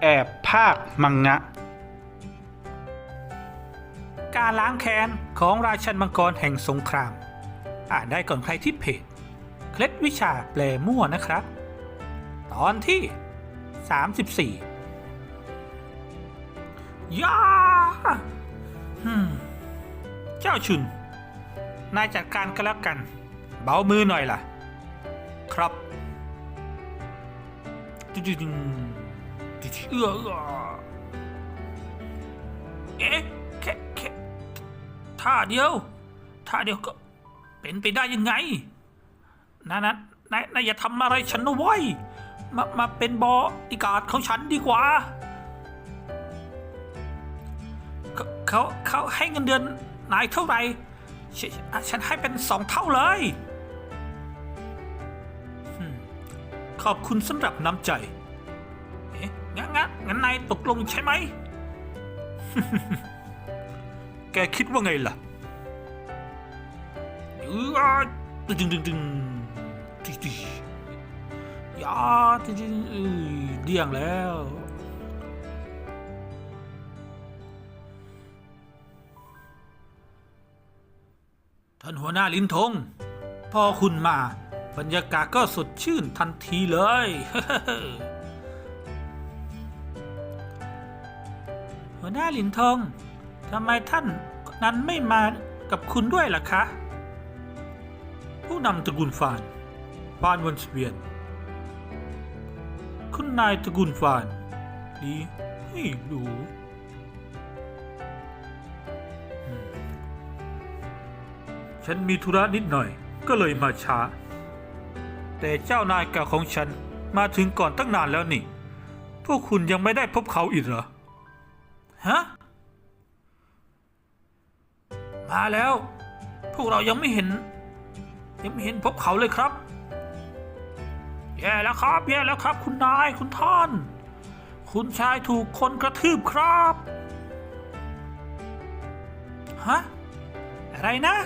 แอบภาคมังงะ การล้างแค้นของราชันมังกรแห่งสงคราม อ่านได้ก่อนใครที่เพจ เคล็ดวิชาแปลมั่วนะครับ ตอนที่ 34ย่าฮึเจ้าชุน นายจัดการกันแล้วกัน เบามือหน่อยล่ะ ครับดึดึดึงดึดึ เอื้อเอื้อเอ๊ะแค่แค่ท่าเดียวท่าเดียวก็เป็นไปได้ยังไงนะนนายนายอย่าทำอะไรฉันนะเว้ยมามาเป็นบออีการ์ดของฉันดีกว่าเขาเขาเขาให้เงินเดือนนายเท่าไหร่ฉฉันให้เป็นสองเท่าเลย ขอบคุณสำหรับน้ำใจ งั้นงั้นงั้นนายตกลงใช่ไหม แกคิดว่าไงล่ะเออดึงดึงดึงดึงดึงดึงยาดึงดึงเอ้ยเดี่ยงแล้วท่านหัวหน้าลิ้นทง พอคุณมา บรรยากาศก็สดชื่นทันทีเลย วหน้าหลินทงทำไมท่านนั้นไม่มากับคุณด้วยล่ะคะ ผู้นำตระกูลฟานฟานวันสเวียน คุณนายตระกูลฟานดีไม่รู้ฉันมีธุระนิดหน่อยก็เลยมาช้า แต่เจ้านายเก่าของฉันมาถึงก่อนตั้งนานแล้วนี่ พวกคุณยังไม่ได้พบเขาอีกเหรอ ฮะ มาแล้ว พวกเรายังไม่เห็น ยังไม่เห็นพบเขาเลยครับ แย่แล้วครับ แย่แล้วครับ คุณนายคุณท่าน คุณชายถูกคนกระทืบครับ ฮะ อะไรนะ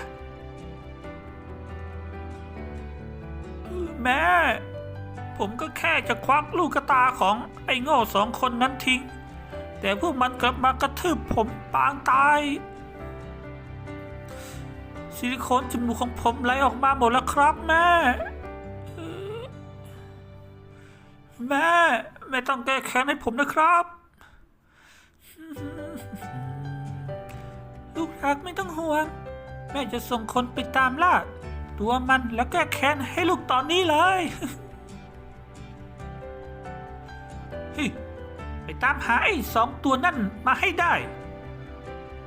แม่ ผมก็แค่จะควักลูกกระตาของไอ้โง่สองคนนั้นทิ้ง แต่พวกมันกลับมากระทืบผมปางตาย ซิลิโคนจมูกของผมไหลออกมาหมดแล้วครับแม่ แม่ ไม่ต้องแก้แค้นให้ผมนะครับ ลูกรักไม่ต้องห่วง แม่จะส่งคนไปตามล่าตัวมันแล้วแก้แค้นให้ลูกตอนนี้เลยเฮ้ย ไปตามหาไอ้สองตัวนั่นมาให้ได้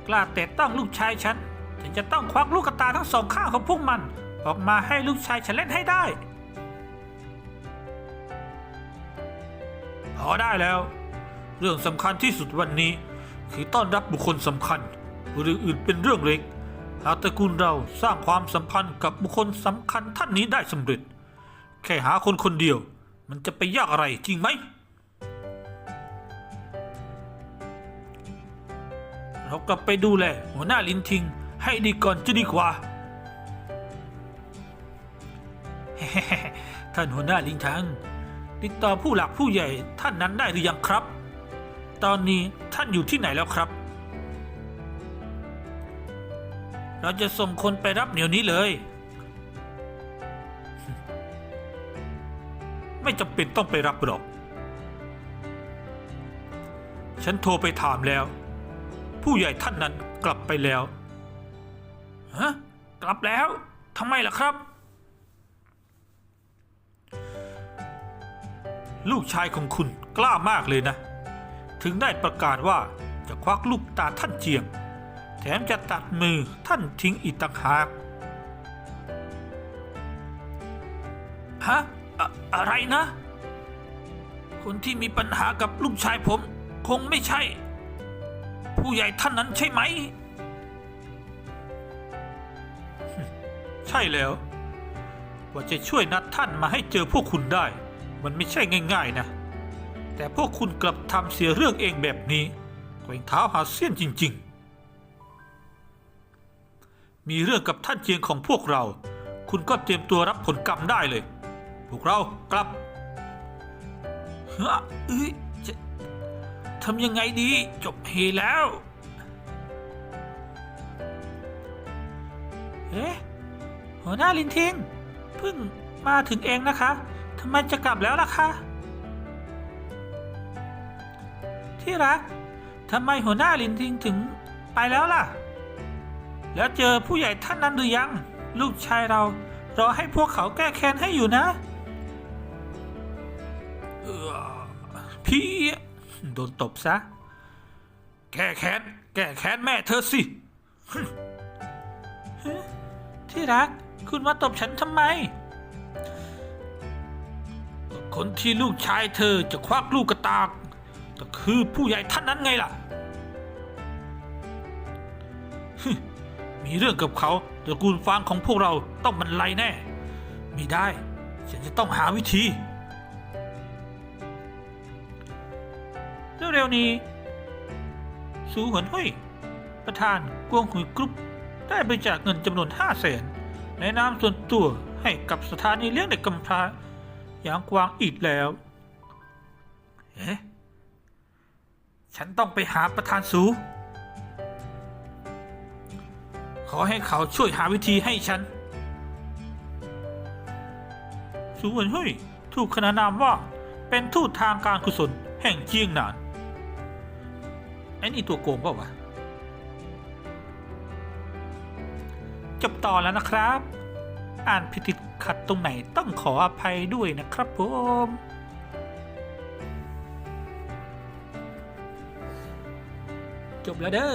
กล้าแต่ต้องลูกชายฉัน ฉันจะต้องควักลูกกระตาทั้งสองข้างของพวกมัน ออกมาให้ลูกชายฉันเล่นให้ได้ พอได้แล้ว เรื่องสำคัญที่สุดวันนี้ คือต้อนรับบุคคลสำคัญ หรืออื่นเป็นเรื่องเล็ก หากตระกูลเราสร้างความสัมพันธ์กับบุคคลสำคัญท่านนี้ได้สำเร็จ แค่หาคนคนเดียว มันจะไปยากอะไรจริงไหม เรากลับไปดูแลหัวหน้าลินทิง ให้ดีก่อนจะดีกว่า ท่านหัวหน้าลินทังติดต่อผู้หลักผู้ใหญ่ท่านนั้นได้หรือยังครับ ตอนนี้ท่านอยู่ที่ไหนแล้วครับ เราจะส่งคนไปรับเดี๋ยวนี้เลย ไม่จำเป็นต้องไปรับหรอก ฉันโทรไปถามแล้ว ผู้ใหญ่ท่านนั้นกลับไปแล้ว ฮะ กลับแล้วทำไมล่ะครับ ลูกชายของคุณกล้ามากเลยนะ ถึงได้ประกาศว่าจะควักลูกตาท่านเจียงแถมจะตัดมือท่านทิ้งอีกต่างหากฮะอะอะไรนะ คนที่มีปัญหากับลูกชายผม คงไม่ใช่ ผู้ใหญ่ท่านนั้นใช่ไหม ใช่แล้ว ว่าจะช่วยนัดท่านมาให้เจอพวกคุณได้ มันไม่ใช่ง่าย ๆ นะ แต่พวกคุณกลับทำเสียเรื่องเองแบบนี้แกว่งเท้าหาเสี้ยนจริง ๆ มีเรื่องกับท่านเจียงของพวกเรา คุณก็เตรียมตัวรับผลกรรมได้เลย พวกเรากลับเฮ้อเอ้ย ทำยังไงดี จบเฮแล้ว เอ๊ะหัวหน้าลินทิงเพิ่งมาถึงเองนะคะทำไมจะกลับแล้วล่ะคะที่รักทำไมหัวหน้าลินทิงถึงไปแล้วล่ะ แล้วเจอผู้ใหญ่ท่านนั้นหรือยัง ลูกชายเรารอให้พวกเขาแก้แค้นให้อยู่นะ พี่ โดนตบซะ แก้แค้น แก้แค้นแม่เธอสิ ที่รัก คุณมาตบฉันทำไม คนที่ลูกชายเธอจะควักลูกกระตากก็คือผู้ใหญ่ท่านนั้นไงล่ะฮึมีเรื่องกับเขาตระกูลฟางของพวกเราต้องบรรลัยแน่ ไม่ได้ ฉันจะต้องหาวิธี เร็วๆนี้สูหวนห้ยประธานกวงหุยกรุ๊ปได้บริจาคเงินจำนวนห้าแสนในนามส่วนตัวให้กับสถานีเลี้ยงเด็กกำพร้าอย่างกวางอีกแล้วเอ๊ะฉันต้องไปหาประธานสู ขอให้เขาช่วยหาวิธีให้ฉัน สูเหวินเฮ้ยถูกขนานนามว่าเป็นทูตทางการกุศลแห่งเจียงหนาน ไอ้นี่ตัวโกงเปล่าวะ จบต่อแล้วนะครับ อ่านผิดติดขัดตรงไหนต้องขออภัยด้วยนะครับผมจบแล้วเด้อ